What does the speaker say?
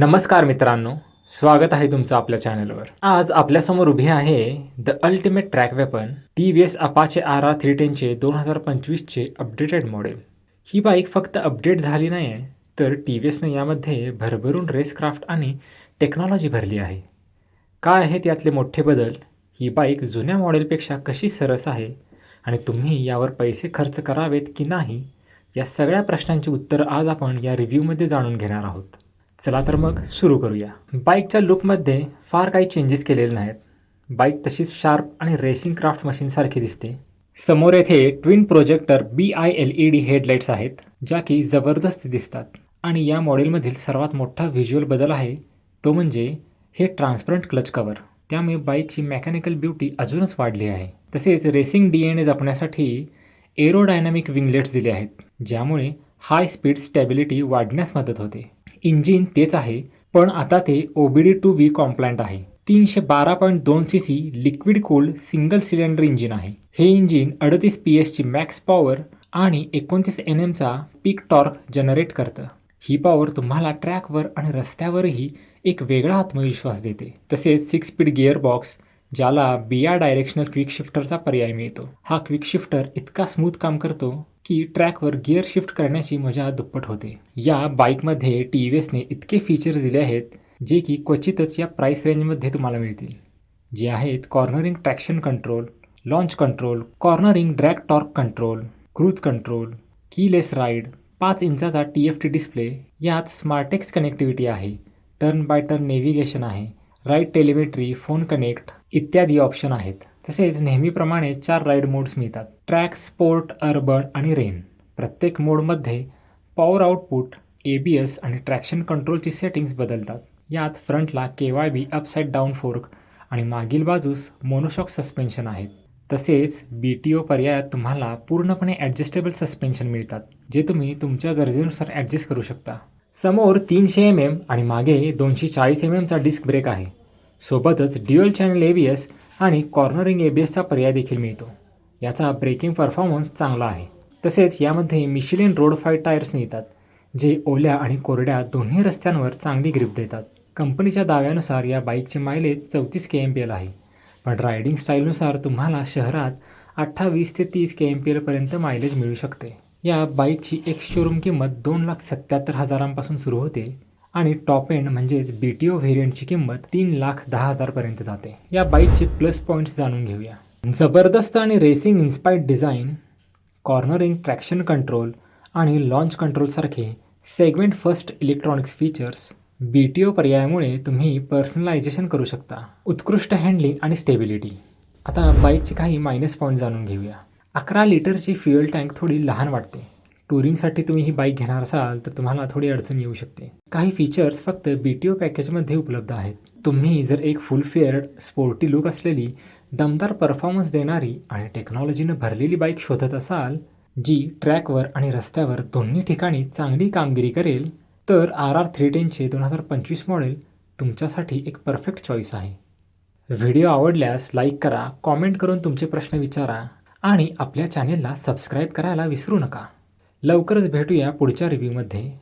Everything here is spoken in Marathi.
नमस्कार मित्रांनो स्वागत आहे तुमचं आपल्या चॅनलवर. आज आपल्यासमोर उभी आहे the ultimate track weapon T V S Apache R R three टेनचे दोन हजार पंचवीसचे अपडेटेड मॉडेल ही बाईक फक्त अपडेट झाली नाही आहे तर टी व्ही एसने यामध्ये भरभरून रेसक्राफ्ट आणि टेक्नॉलॉजी भरली आहे. काय आहेत यातले मोठे बदल? ही बाईक जुन्या मॉडेलपेक्षा कशी सरस आहे? आणि तुम्ही यावर पैसे खर्च करावेत की नाही? या सगळ्या प्रश्नांची उत्तरं आज आपण या रिव्ह्यूमध्ये जाणून घेणार आहोत. चला तर मग सुरू करूया. बाईकच्या लुकमध्ये फार काही चेंजेस केलेले नाहीत. बाईक तशीच शार्प आणि रेसिंग क्राफ्ट मशीनसारखी दिसते. समोर येथे twin projector B I L E D headlights आहेत ज्या की जबरदस्त दिसतात. आणि या मॉडेलमधील सर्वात मोठा व्हिज्युअल बदल आहे तो म्हणजे हे ट्रान्सपरंट क्लच कवर त्यामुळे बाईकची मेकॅनिकल ब्युटी अजूनच वाढली आहे. तसेच रेसिंग डी एन ए जपण्यासाठी एरोडायनामिक विंगलेट्स दिले आहेत ज्यामुळे हाय स्पीड स्टॅबिलिटी वाढण्यास मदत होते. इंजिन तेच आहे पण आता ते O B D to be कॉम्प्लायंट आहे. तीनशे बारा पॉईंट दोन C C liquid cooled single cylinder engine आहे. हे इंजिन अडतीस पी एसची मॅक्स पॉवर आणि एकोणतीस एन एमचा पीक टॉर्क जनरेट करतं. ही पॉवर तुम्हाला ट्रॅकवर आणि रस्त्यावरही एक वेगळा आत्मविश्वास देते. तसेच सिक्स स्पीड गिअर बॉक्स ज्याला बिया डायरेक्शनल क्विक शिफ्टरचा पर्याय मिळतो. हा क्विक शिफ्टर इतका स्मूथ काम करतो की ट्रॅकवर गिअर शिफ्ट करण्याची मजा दुप्पट होते. या बाईकमध्ये टी व्ही एसने इतके फीचर्स दिले आहेत जे की क्वचितच या प्राईस रेंजमध्ये तुम्हाला मिळतील. जे आहेत cornering traction control launch control cornering drag torque control cruise control keyless ride पाच इंचाचा टी एफ टी डिस्प्ले यात स्मार्टेक्स कनेक्टिव्हिटी आहे टर्न बाय टर्न नेव्हिगेशन आहे राईड टेलिमेट्री फोन कनेक्ट इत्यादी ऑप्शन आहेत. तसेच नेहमीप्रमाणे चार राईड मोड्स मिळतात. ट्रॅक स्पोर्ट अर्बन आणि रेन. प्रत्येक मोडमध्ये power output A B S आणि ट्रॅक्शन कंट्रोलची सेटिंग्स बदलतात. यात फ्रंटला K Y B upside down fork आणि मागील बाजूस मोनोशॉक सस्पेन्शन आहेत. तसेच बी टी ओ पर्यायात तुम्हाला पूर्णपणे ॲडजस्टेबल सस्पेन्शन मिळतात जे तुम्ही तुमच्या गरजेनुसार ॲडजस्ट करू शकता. समोर तीनशे एम एम आणि मागे दोनशे चाळीस एम एमचा डिस्क ब्रेक आहे. सोबतच dual channel A B S आणि कॉर्नरिंग ए पर्याय देखील मिळतो. याचा ब्रेकिंग परफॉर्मन्स चांगला आहे. तसेच यामध्ये मिशिलिन रोड फाईट टायर्स मिळतात जे ओल्या आणि कोरड्या दोन्ही रस्त्यांवर चांगली ग्रिप देतात. कंपनीच्या दाव्यानुसार या बाईकचे मायलेज चौतीस के एम पी एल आहे. पण रायडिंग स्टाईलनुसार तुम्हाला शहरात अठ्ठावीस ते तीस के एम पी एलपर्यंत मायलेज मिळू शकते. या बाईकची एक शोरूम किंमत दोन लाख सत्याहत्तर हजारांपासून सुरू होते. आणि टॉप एंड म्हणजेच बी टी ओ व्हेरियंटची किंमत तीन लाख दहा हजारपर्यंत जाते. या बाईकचे प्लस पॉईंट्स जाणून घेऊया. जबरदस्त आणि racing inspired design cornering traction control आणि launch कंट्रोलसारखे segment first electronics features B T O पर्यायामुळे तुम्ही पर्सनलायझेशन करू शकता. उत्कृष्ट हँडलिंग आणि स्टेबिलिटी आता बाईकचे काही मायनस पॉईंट जाणून घेऊया. अकरा लिटरची फ्युएल टँक थोडी लहान वाटते. टुरिंगसाठी तुम्ही ही बाईक घेणार असाल तर तुम्हाला थोडी अडचण येऊ शकते. काही फीचर्स फक्त बी टी ओ पॅकेजमध्ये उपलब्ध आहेत. तुम्ही जर एक फुल फेअर्ड स्पोर्टी लुक असलेली दमदार परफॉर्मन्स देणारी आणि टेक्नॉलॉजीनं भरलेली बाईक शोधत असाल जी ट्रॅकवर आणि रस्त्यावर दोन्ही ठिकाणी चांगली कामगिरी करेल तर आर आर थ्री टेनचे दोन हजार पंचवीस मॉडेल तुमच्यासाठी एक परफेक्ट चॉईस आहे. व्हिडिओ आवडल्यास लाईक करा कॉमेंट करून तुमचे प्रश्न विचारा आणि आपल्या चॅनेलला सबस्क्राईब करायला विसरू नका. लवकरच भेटूया पुढच्या रिव्ह्यूमध्ये